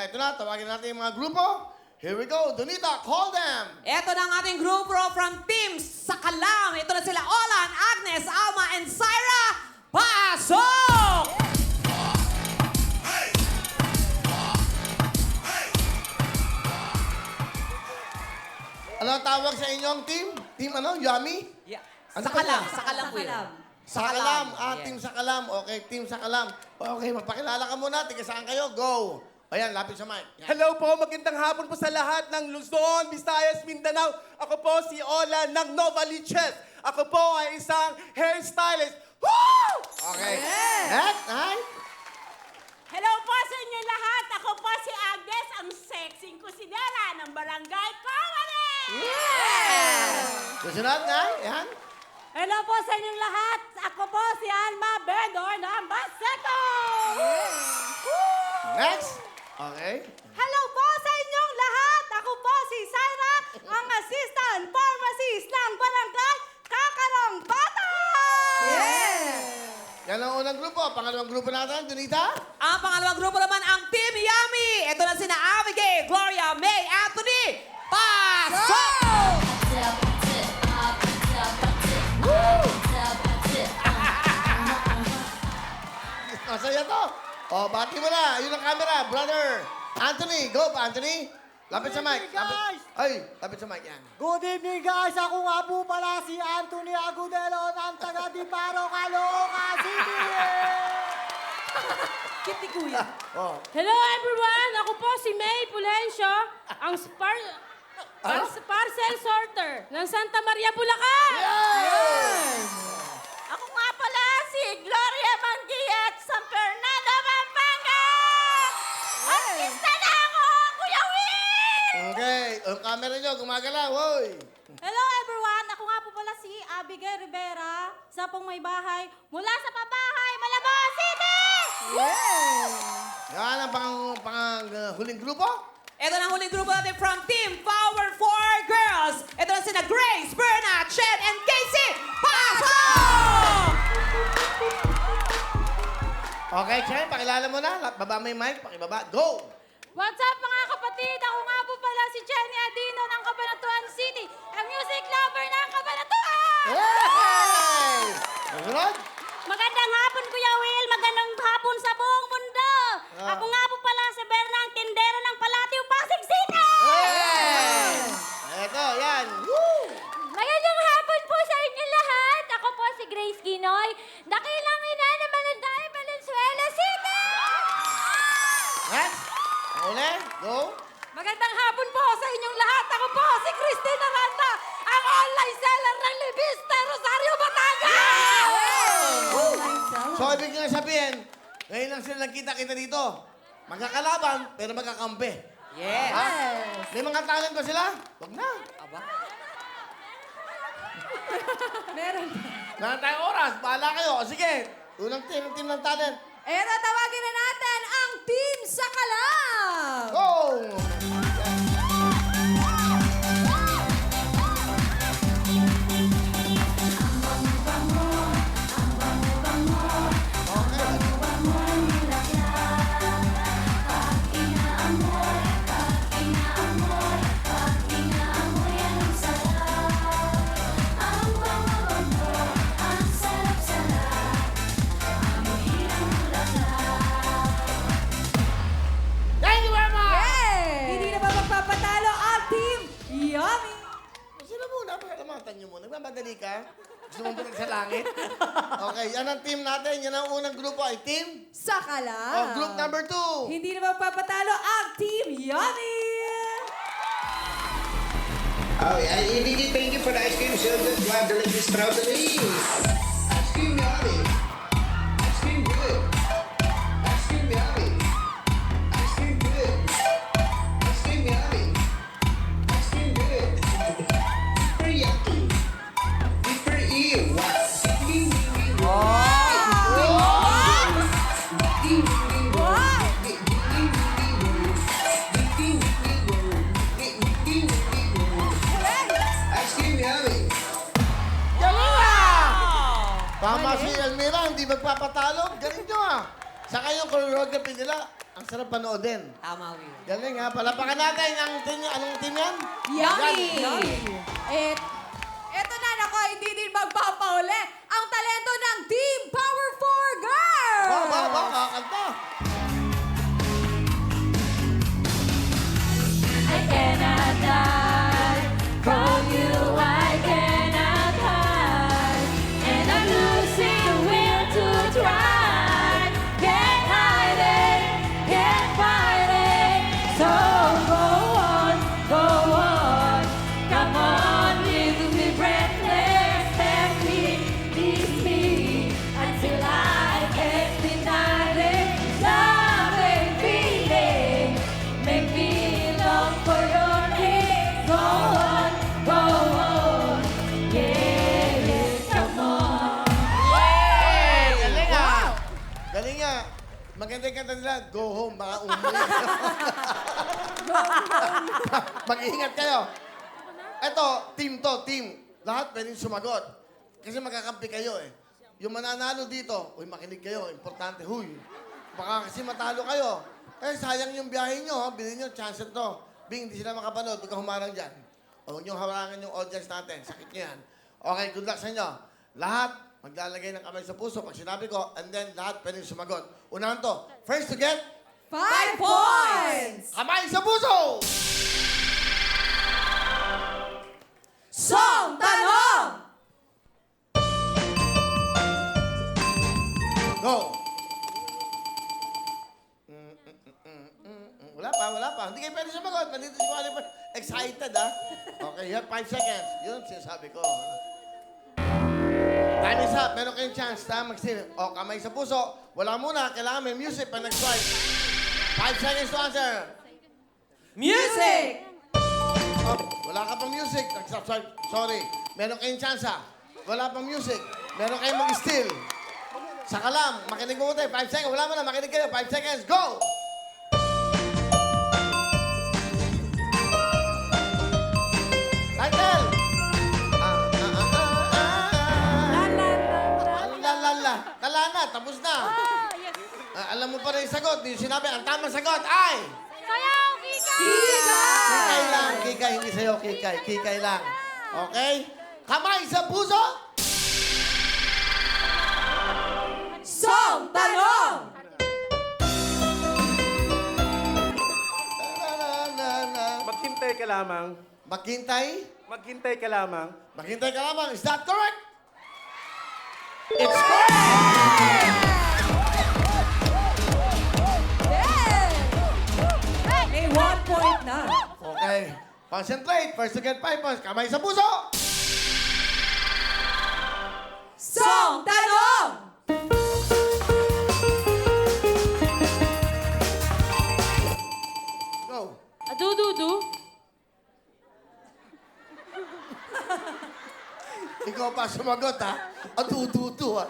Kaya ito na, tawagin natin yung mga grupo. Here we go. Donita, call them. Ito na ang ating grupo from Team Sakalam. Ito na sila Olan, Agnes, Alma, and Syra. Pasok! Ano ang tawag sa inyong team? Team ano? Yummy? Yeah. Ano Sakalam, kaya? Sakalam po yun. Sakalam. Ah, Yeah. Team Sakalam. Okay, Team Sakalam. Okay, magpakilala ka muna. Tiga saan kayo? Go. Ayan, lapit sa mic. Yan. Hello po, magandang hapon po sa lahat ng Luzon, Visayas, Mindanao. Ako po si Ola ng Novaliches. Ako po ay isang hairstylist. Woo! Okay. Next, hi. Hello po sa inyo lahat. Ako po si Agnes, ang sexy kusinera ng Barangay Comedy! Susunod na. Yan. Hello po sa inyong lahat. Ako po si Alma Bedor ng Baseto! Next. Okay. Hello po sa inyong lahat. Ako po si Syra, ang assistant pharmacist ng Barangay Kakarong Bata! Yan ang unang grupo. Pangalawang grupo natin, Donita. Ang pangalawang grupo naman ang Team Yummy. Ito na sina Abigail, Gloria, May, Anthony. Pasok! Masaya to. Oh, bati mo na. Yun ang camera. Brother. Anthony. Go pa, Anthony. Lapit sa mic. Lapit. guys. Ay, lapit sa mic yan. Good evening guys! Ako nga po pala si Anthony Agudelo ng taga Diparo, Caloocan City! Kitty Kuya. Oh. Hello everyone! Ako po si May Pulencio, ang spar Ano? par- parcel sorter ng Santa Maria, Bulacan! Ako camera nyo, gumagalaw. Hoy. Hello everyone! Ako nga po pala si Abigail Rivera sa pong may bahay mula sa pabahay, Malabon City! Yan ang pang, pang uh, huling grupo. Ito na ang huling grupo natin from Team Power 4 Girls. Ito na sina Grace, Berna, Chen, and Casey. Pasok! Okay, Chen, pakilala mo na. Baba mo yung mic, pakibaba. Go! What's up mga kapatid? Ako nga po pala si Jenny Adino ng Cabanatuan City, ang music lover ng Cabanatuan! Hey! Susunod? Magandang hapon Kuya Will, magandang hapon sa buong mundo! Ah. Ako nga po pala si Berna, ang tindero ng Palatio, Pasig City! Hey! Eto, yan. Woo! Magandang hapon po sa inyo lahat! Ako po si Grace Ginoy, dakilang ina ng Mananday, Valenzuela City! Next. Uli. Go. Magandang hapon po sa inyong lahat. Ako po si Christine Aranda, ang online seller ng Libista, Rosario, Batangas! So, ibig nga sabihin, ngayon lang sila nagkita-kita dito. Magkakalaban, pero magkakampi. Yes. Ha? May mga talent ba sila? Huwag na. Aba. Wala tayong oras. Bahala kayo. O, Sige. Unang team, team ng talent. Eto, tawagin na natin ang Team Sakalam. Go! Natin. Yan ang unang grupo ay team. Sakalam. Oh, group number two. Hindi na magpapatalo ang Team Yummy. Oh, and Edie, thank you for the ice cream service. You have delicious strawberries. Ice cream yummy. Choreography nila, ang sarap panoodin. Tama, Will. Galing ha. Palapakan natin ang team, anong team yan? Yummy! Et, eto na, nako, hindi din magpapauli. Ang talento ng Team Power 4 Girls! Ba, ba, ba, kakanta. Kanta nila. Go home, baka umuwi. Mag-iingat kayo. Ito, team to, team. Lahat pwedeng sumagot. Kasi magkakampi kayo eh. Yung mananalo dito, uy, makinig kayo. Importante, huy. Baka kasi matalo kayo. Eh, sayang yung biyahe nyo, ha? Bilhin nyo, chance to. Bing, hindi sila makapanood. Huwag humarang dyan. O, huwag nyo hawakan yung audience natin. Sakit nyo yan. Okay, good luck sa inyo. Lahat, maglalagay ng kamay sa puso pag sinabi ko, and then lahat pwedeng sumagot. Unahan to. First to get, Five points! kamay sa puso! Song Tanong! Go! Mm, mm, mm, mm, mm, mm. Wala pa, wala pa. Hindi kayo pwede sumagot. Nandito si Kuya pa. Excited, ha? Okay, you have five seconds. Yun sinasabi ko. Time is up. Meron kayong chance na magsil. O, kamay sa puso. Wala muna. Kailangan may music pa nag-swipe. Five seconds to answer. Music! Oh, wala ka pang music. Nag-swipe. Sorry. Meron kayong chance, ha? Wala pang music. Meron kayong mag-steal. Saka lang. Makinig mo tayo. Five seconds. Wala mo na. Makinig kayo. Five seconds. Go! Alam mo pa rin yung sagot. Hindi sinabi. Ang tamang sagot ay... Sayaw, Kika! Kikay lang. Kikay. Hindi sa'yo. Kikay. Kikay lang. Okay? Kamay sa puso. Song Tanong! Maghintay ka lamang. Maghintay. Maghintay ka lamang. Maghintay ka lamang. Is that correct? It's correct! Okay. Concentrate. First to get five points. Kamay sa puso. Song Tanong! Go. Adu-du-du. Ikaw pa sumagot, ha? Atututu, ha?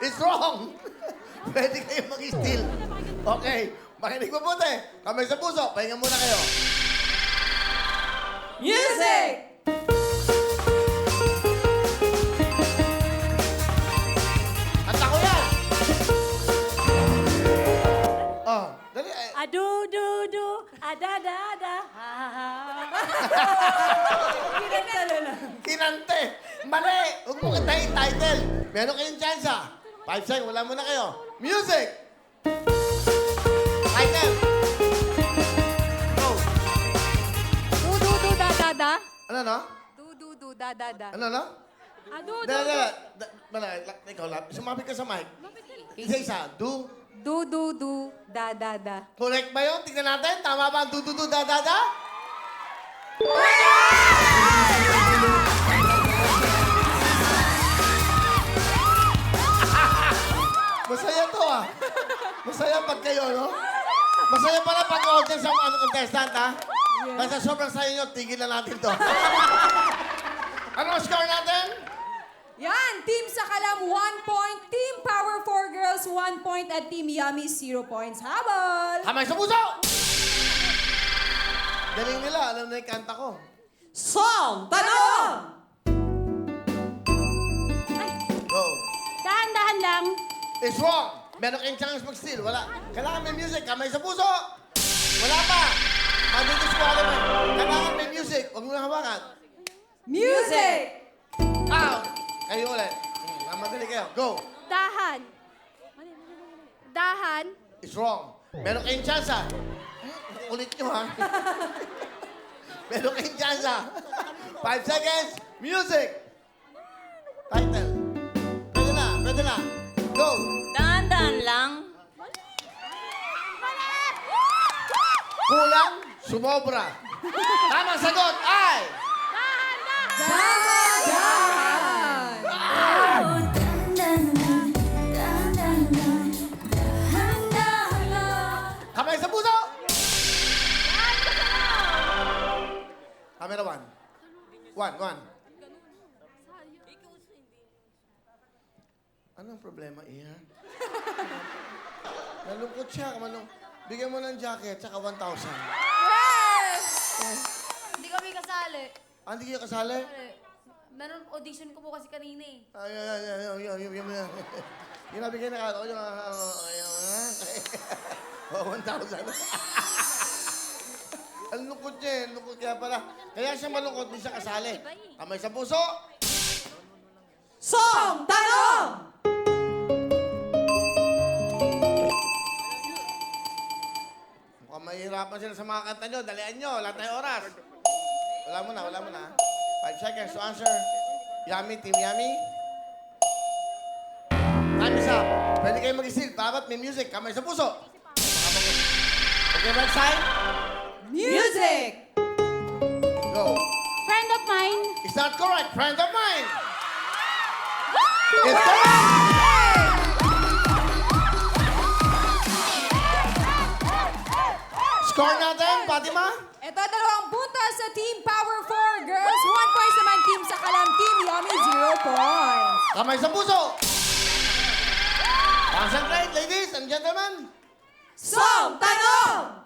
It's wrong. Pwede kayo mag-steal. Okay. Makinig mabuti. Kamay sa puso. Pahinga muna kayo. Music! Kanta ko yan! Oh, dali. eh. Adu-du-du. Ada-da-da. Kinante. Mali. Huwag mo kantahin title. Meron kayong chance, ha? Five seconds. Wala muna kayo. Music! Title! Go! Du-du-du-da-da-da. Ano, no? Du-du-du-da-da-da. Ano, no? Adu-du-du. Dala, dala. Da- Dala, la- ikaw lang. Sumabit ka sa mic. Isa-isa. Do. Du-du-du-da-da-da. Correct ba yun? Tingnan natin. Tama ba ang do-do-do da-da-da? Masaya to ah. Masaya pag kayo, no? Masaya pala pag audience sa ano, contestant, ha? Basta sobrang saya nyo, tigil na natin to. ano ang score natin? Yan, Team Sakalam, one point. Team Power 4 Girls, one point. At Team Yummy, zero points. Habol! Kamay sa puso! Galing nila, alam na yung kanta ko. Song Tanong! Go. Dahan-dahan lang. It's wrong. Meron kayong chance mag-steal. Wala. Kailangan may music. Kamay sa puso. Wala pa. Madi-disqualify. Kailangan may music. Huwag mo na hawakan. Music! Out! Kayo ulit. Hmm, madali kayo. Go. Dahan. Dahan. It's wrong. Meron kayong chance, ha? Hmm, Ulit nyo, ha? Meron kayong chance, ha? Five seconds. Music. Title. Pwede na. Pwede na. Go. Kulang. Sumobra. Tamang sagot ay... Kamay sa puso! Camera one. One, one. Anong problema, Iha? Nalungkot siya. Manong, bigyan mo ng jacket, tsaka 1,000. Hindi kami kasali. Ah, hindi kayo kasali? Meron audition ko po kasi kanina eh. Ay, ay, ay, ay, ay, ay, ay, ay, Yung nabigay na ka, o yung, ah, ah, ay, ah, oh, 1,000. Ang lungkot niya eh, lungkot kaya pala. Kaya siya malungkot, di siya kasali. Kamay sa puso. Song Tanong! Mahihirapan sila sa mga kanta nyo. Dalian nyo, wala tayong oras. Wala mo na, wala mo na. Five seconds to answer. Yummy, Team Yummy. Time is up. Pwede kayo mag-steal. Dapat may music. Kamay sa puso. Okay, right side? Music! Go. Friend of mine. Is that correct? Friend of mine. It's correct! Score natin, Fatima? Ito, dalawang puntos sa Team Power 4 Girls. One points naman team sa Kalam Team Yummy, zero points. Kamay sa puso. Concentrate, ladies and gentlemen. Song Tanong!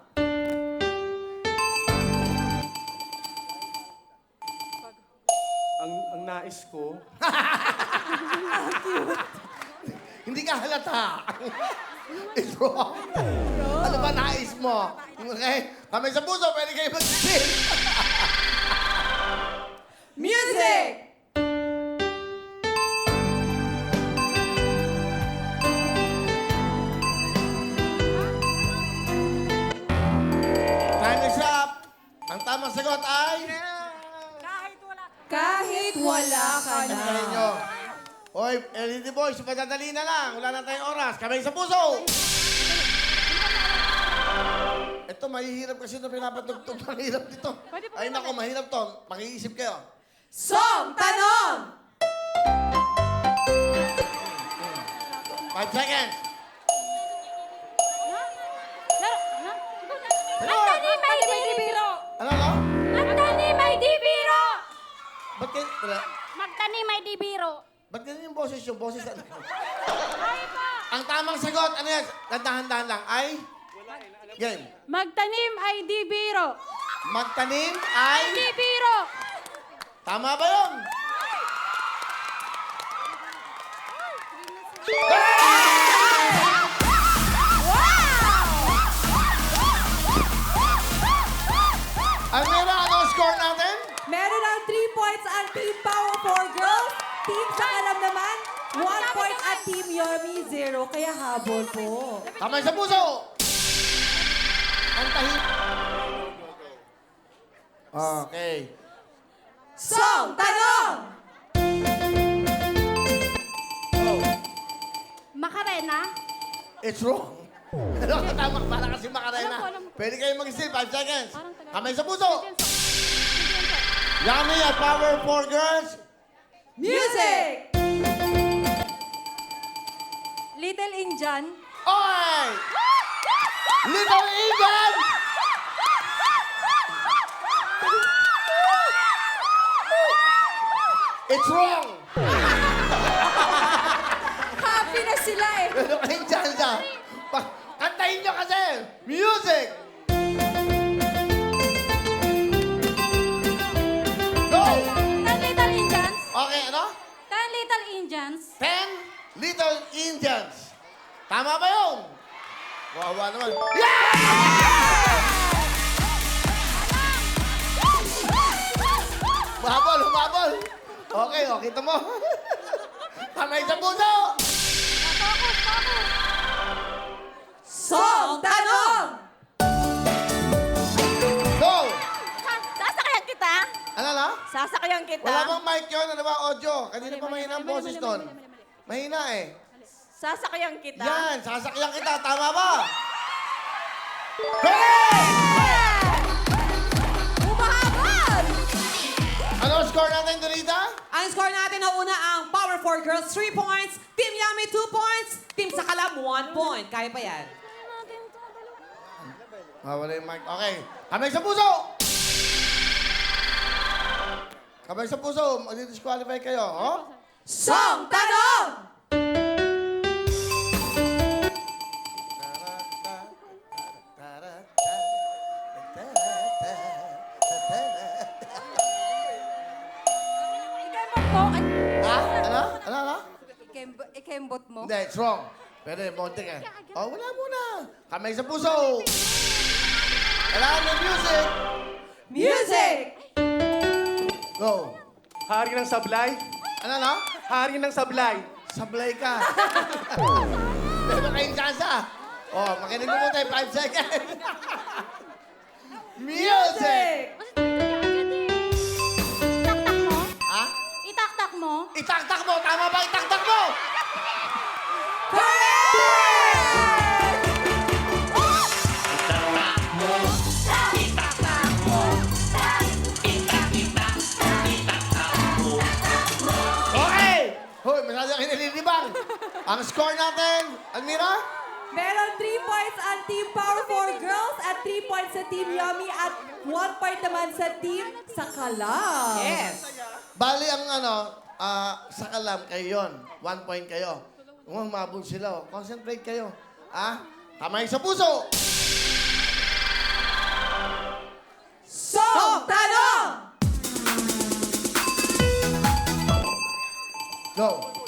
Ang, ang nais ko, Hindi ka halata. Wrong. Ano ba nais mo? Okay? Kamay sa puso, pwede kayo mag-steal. Music! Time is up. Ang tamang sagot ay... Kahit wala ka na. Kantahin nyo. Hoy, LED boys, padadali na lang. Wala na tayong oras. Kamay sa puso. Ito, mahihirap kasi ito pinapatugtog. Mahirap dito. Ay, nako, mahirap to. Makiisip kayo. Song Tanong! Five seconds. Magtani may dibiro. Ano, ano? Magtani may dibiro. Ba't kayo... Magtani may dibiro. Ba't ganyan yung boses yung boses? Ano? Ang tamang sagot, ano yan? Dahan-dahan lang, ay... Game. Magtanim ay dibiro. Magtanim ay... Dibiro. Tama ba yun? Ang Team Yomi, 0. Kaya habol po. Kamay sa puso! Ang tahit. Okay. Song Tanong! Oh, Makarena. it's wrong. Ano ka tama? Para kasi makarena. Alam ko, alam ko. Pwede kayo mag-steal. 5 seconds. Parang Kamay sa puso! Yummy at Power 4 Girls. Music! Little Indian. Oy! Little Egan! It's wrong! Happy na sila eh. Kayong tsansa. Pa- Kantahin nyo kasi! Music! Tama ba yun? Wawa naman. Yeah! Humabol, humabol. Okay, oh, kita mo. Kamay sa puso. Song Tanong! Go! Sasakyan kita. Ano na? Sasakyan kita. Wala bang mic yun? Ano ba audio? Kanina pa mahina ang boses doon. Mahina eh. Sasakyan kita. Yan, sasakyan kita. Tama ba? Correct! Umahabol! Ano ang score natin, Donita? Ang score natin na una ang Power 4 Girls, 3 points. Team Yummy, 2 points. Team Sakalam, 1 point. Kaya pa yan. Ah, wala yung mic. Okay. Kamay sa puso! Kamay sa puso. Mag-disqualify kayo, oh? Song Tanong! Hindi, it's wrong. Pwede, monte ka. Oh, wala muna. Kamay sa puso. Kailangan ng music. Music! Go. Hari ng sablay. Ano, no? Hari ng sablay. Sablay ka. Meron kayong tsansa. Oh, makinig mo tayo 5 seconds. music! Itaktak mo. Ha? Itaktak mo. Itaktak mo! Tama ba? Itaktak mo! Okay! Hoy, masyado kayo nalilibang. Ang score natin, Almira? Meron 3 points ang Team Power 4 Girls at 3 points sa Team Yummy at 1 point naman sa Team Sakalam. Yes. Bali ang ano, ah, sa kalam kayo yun. One point kayo. Kung umabol sila, oh. concentrate kayo. Ah? Kamay sa puso! Song Tanong! Go!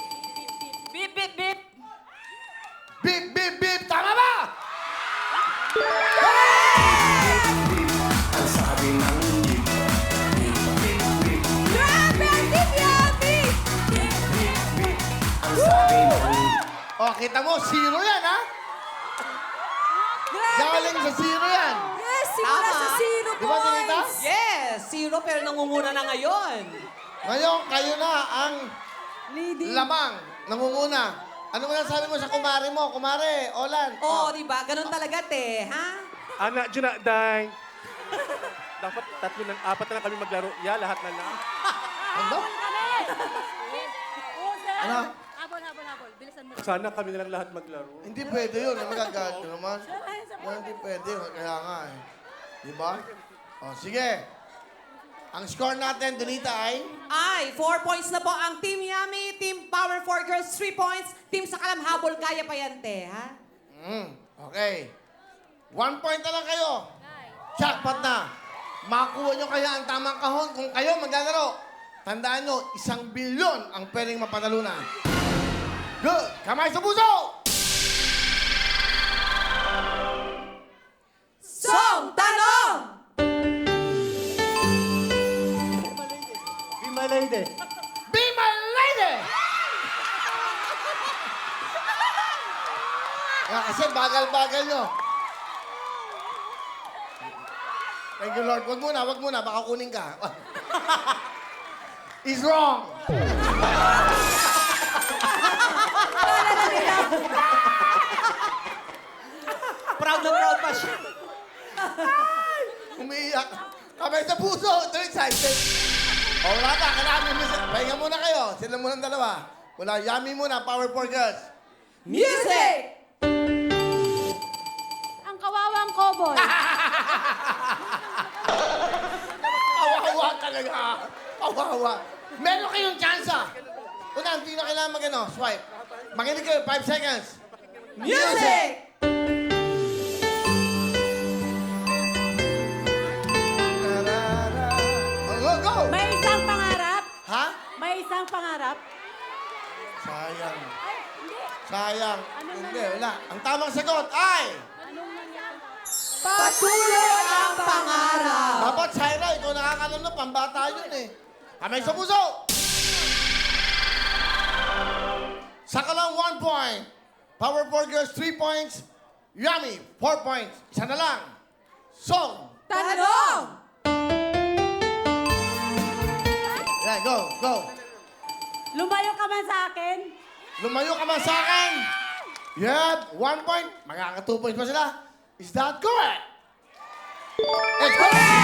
Oh, kita mo, zero yan, ha? Grabe! Galing sa zero yan. Yes, simula Tama. sa zero Di ba. Yes! Zero pero nangunguna na ngayon. Ngayon, kayo na ang Leading. lamang, nangunguna. Ano mo sabi mo sa kumare mo? Kumare, Olan. Oo, di ba? Ganun talaga, te. Ha? Anak, dyan na, day. Dapat tatlo na, apat na lang kami maglaro. Yeah, lahat na lang. Ano? Ano? Habol, habol, habol. Bilisan mo. Sana kami na lang lahat maglaro. Hindi pwede yun. Ang magagalit ka naman. Yan, hindi pwede. Kaya nga eh. Di ba? O, sige. Ang score natin, Donita, ay... Ay, 4 points na po ang Team Yummy, Team Power 4 Girls, 3 points. Team Sakalam Habol, kaya pa yan, te. Ha? Mm, okay. One point na lang kayo. Jackpot na. Makuha nyo kaya ang tamang kahon kung kayo maglalaro. Tandaan nyo, isang bilyon ang pwedeng mapanalunan. Good. Kamay sa puso! Song Tanong! Be my lady. Be my lady! Ah, kasi bagal-bagal nyo. Thank you, Lord. Wag muna, wag muna. Baka kunin ka. Is wrong. Proud na proud pa siya. Umiiyak. Kamay sa puso. Ito excited. O, wala pa. Kailangan music. Pahinga muna kayo. Sila muna ang dalawa. Wala, yummy muna. Power for girls. Music! Ang kawawang koboy. Kawawa talaga. Kawawa. Meron kayong tsansa. Una, hindi na kailangan mag-ano, swipe. Makinig kayo, 5 seconds. Music! Go, go! May isang pangarap. Ha? May isang pangarap. Sayang. Ay, hindi. Sayang. Ano na Hindi, wala. Ang tamang sagot ay... Patuloy ang pangarap. Dapat, Syra, ikaw nakakalam na pambata yun eh. Kamay sa puso! Saka lang one point. Power four girls, three points. Yummy, four points. Isa na lang. Song. Tanong! Yeah, go, go. Lumayo ka man sa akin. Lumayo ka man sa akin. Have one point. Magkaka two points pa sila. Is that correct? It's correct!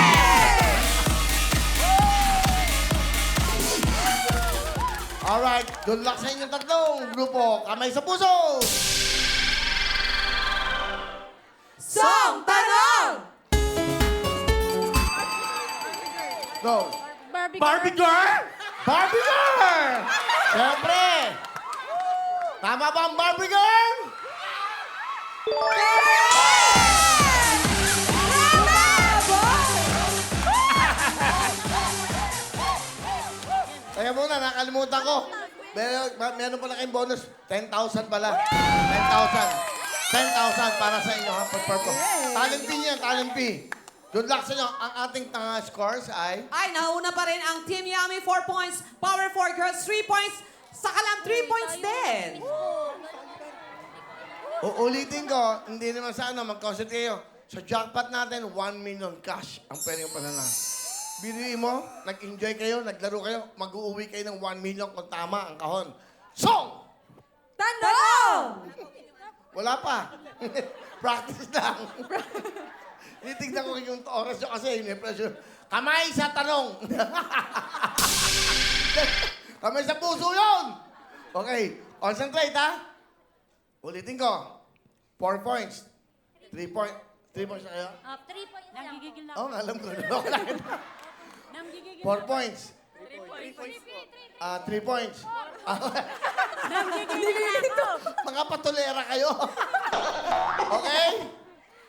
Alright, good luck sa inyong tatlong grupo. Kamay sa puso! Song! Tanong! Go! Barbie, Barbie girl! Barbie girl! Siyempre! Tama ba ang Barbie girl? Kaya nakalimutan ko. Meron, meron pala kayong bonus. 10,000 pala. 10,000. 10,000 para sa inyo, ha? Pag-perform. Talent fee yan, talent fee. Good luck sa inyo. Ang ating tanga scores ay... Ay, nauna pa rin ang Team Yummy, 4 points. Power 4 Girls, 3 points. Sakalam, 3 points din. Uulitin ko, hindi naman sa ano, mag-concentrate kayo. Sa jackpot natin, 1 million cash ang pwedeng pananang. Binuin mo, nag-enjoy kayo, naglaro kayo, mag-uuwi kayo ng 1 million kung tama ang kahon. Song! Tanong! Wala pa. Practice lang. Titignan ko yung oras nyo kasi may pressure. Kamay sa tanong. Kamay sa puso yun. Okay. Concentrate, ha? Ulitin ko. Four points. Three point. Three points na kayo? Ah, three points lang. Nagigigil na. Oo, oh, alam ko. Loko lang. Four points. Ah, three points. Nagigigil na ako. Mga patulera kayo. okay?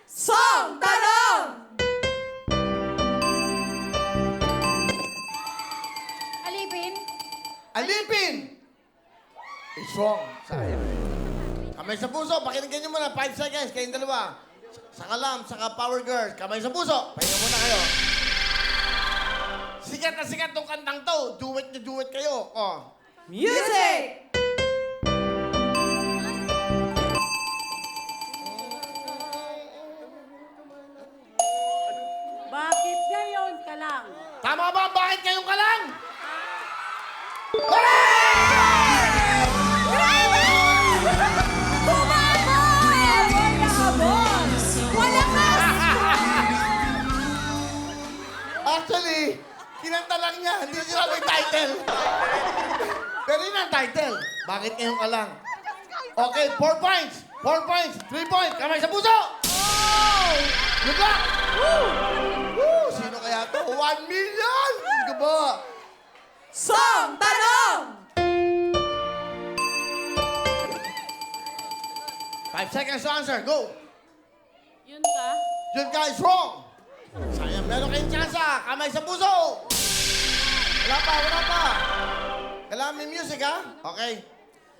Song! Tanong! Alipin. Alipin! It's wrong. Sayang. Kamay sa puso. Pakinggan nyo muna. Five seconds. Kayong dalawa. Sa kalam, saka power girls. Kamay sa puso. Pahinga muna kayo. Sikat na sikat tong kantang to. Duet na duet kayo. Oh. Music! Bakit ngayon ka lang? Tama ba? Bakit lang niya. Hindi siya may title. Pero yun ang title. Bakit ngayong ka lang? Okay, four points. Four points. Three points. Kamay sa puso! Good luck! Woo! Woo! Sino kaya to? One million! Sige ba? Song! Tanong! Five seconds to answer. Go! Yun ka? Yun guys, wrong! Sayang, meron kayong tsansa. Kamay sa puso! Wala pa, wala pa. Kailangan may music, ha? Okay.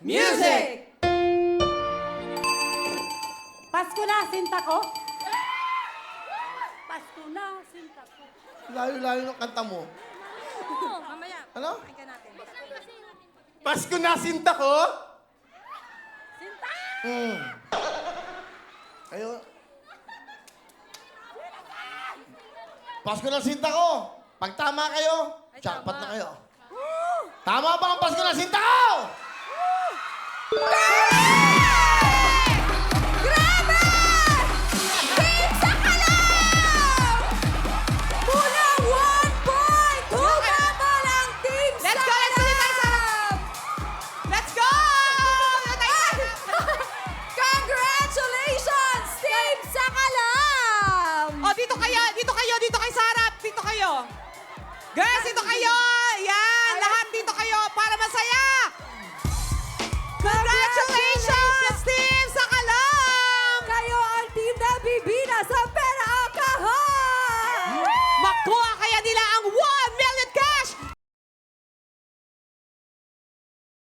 Music! Pasko na, sinta ko. Pasko na, sinta ko. Layo-layo ng kanta mo. Mamaya. Ano? Pasko na sinta ko. Sinta! Hmm. Kayo. Pasko ng sinta ko. Pag tama kayo, jackpot na kayo. Tama ba ang Pasko ng sinta ko?